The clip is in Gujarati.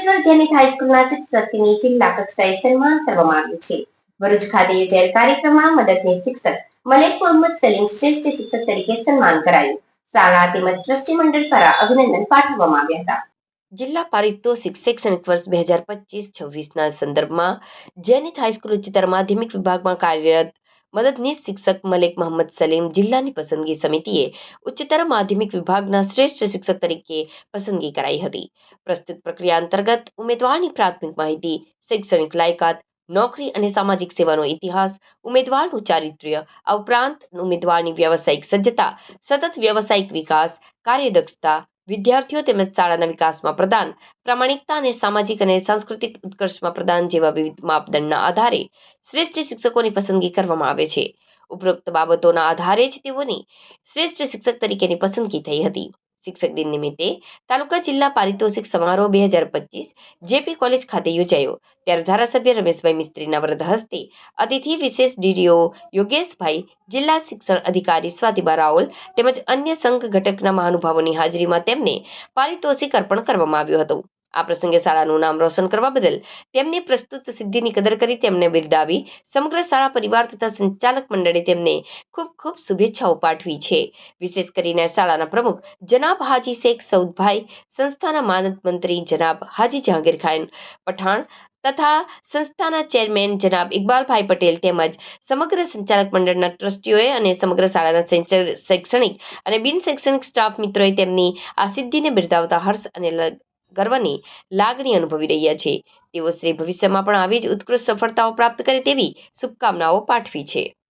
અંકલેશ્વર જેનિત હાઈસ્કૂલના શિક્ષકની જિલ્લા કક્ષાએ સન્માન કરવામાં આવ્યું છે. ભરૂચ ખાતે યોજાયેલ કાર્યક્રમમાં મદદની શિક્ષક મલેક મોહમ્મદ સલીમ શ્રેષ્ઠ શિક્ષક તરીકે સન્માન કરાયું. શાળા તેમજ ટ્રસ્ટી મંડળ દ્વારા અભિનંદન પાઠવવામાં આવ્યા હતા. જિલ્લા પારિતોષિક શૈક્ષણિક વર્ષ બે હજાર પચીસ છવ્વીસના સંદર્ભમાં જેનિત હાઈસ્કૂલ ઉચ્ચતર માધ્યમિક વિભાગમાં કાર્યરત મદદનીશ શિક્ષક મલેક મહંમદ સલીમ જિલ્લાની પસંદગી સમિતિએ ઉચ્ચતર માધ્યમિક વિભાગના શ્રેષ્ઠ શિક્ષક તરીકે પસંદગી કરાઈ હતી. પ્રસ્તુત પ્રક્રિયા અંતર્ગત ઉમેદવારની પ્રાથમિક માહિતી, શૈક્ષણિક લાયકાત, નોકરી અને સામાજિક સેવાનો ઇતિહાસ, ઉમેદવારનું ચારિત્ર્ય ઉપરાંત ઉમેદવારની વ્યવસાયિક સજ્જતા, સતત વ્યવસાયિક વિકાસ, કાર્યદક્ષતા વિદ્યાર્થીઓ તેમજ શાળાના વિકાસમાં પ્રદાન, પ્રામાણિકતા અને સામાજિક અને સાંસ્કૃતિક ઉત્કર્ષમાં પ્રદાન જેવા વિવિધ માપદંડના આધારે શ્રેષ્ઠ શિક્ષકોની પસંદગી કરવામાં આવે છે. ઉપરોક્ત બાબતોના આધારે જ તેઓની શ્રેષ્ઠ શિક્ષક તરીકેની પસંદગી થઈ હતી. શિક્ષક દિન નિમિત્તે તાલુકા જિલ્લા પારિતોષિક સમારોહ બે હજાર પચીસ જેપી કોલેજ ખાતે યોજાયો. ત્યારે ધારાસભ્ય રમેશભાઈ મિસ્ત્રીના વ્રત હસ્તે અતિથિ વિશેષ ડીડીઓ યોગેશભાઈ, જિલ્લા શિક્ષણ અધિકારી સ્વાતિબા રાઓલ તેમજ અન્ય સંઘ ઘટકના મહાનુભાવોની હાજરીમાં તેમને પારિતોષિક અર્પણ કરવામાં આવ્યું હતું. આ પ્રસંગે શાળાનું નામ રોશન કરવા બદલ તેમની પ્રસ્તુત સિદ્ધિની કદર કરી તેમને બિરદાવી સમગ્ર શાળા પરિવાર તથા સંચાલક મંડળે તેમને ખૂબ ખૂબ શુભેચ્છાઓ પાઠવી છે. વિશેષ કરીને શાળાના પ્રમુખ જનાબ હાજી શેખ સૌદભાઈ સંસ્થાના માનદ મંત્રી જનાબ હાજી જહાંગીર ખાન પઠાણ તથા સંસ્થાના ચેરમેન જનાબ ઇકબાલભાઈ પટેલ તેમજ સમગ્ર સંચાલક મંડળના ટ્રસ્ટીઓએ અને સમગ્ર શાળાના શૈક્ષણિક અને બિન શૈક્ષણિક સ્ટાફ મિત્રોએ તેમની આ સિદ્ધિને બિરદાવતા હર્ષ અને ગર્વની લાગણી અનુભવી રહ્યા છે. તેઓ શ્રી ભવિષ્યમાં પણ આવી જ ઉત્કૃષ્ટ સફળતાઓ પ્રાપ્ત કરે તેવી શુભકામનાઓ પાઠવી છે.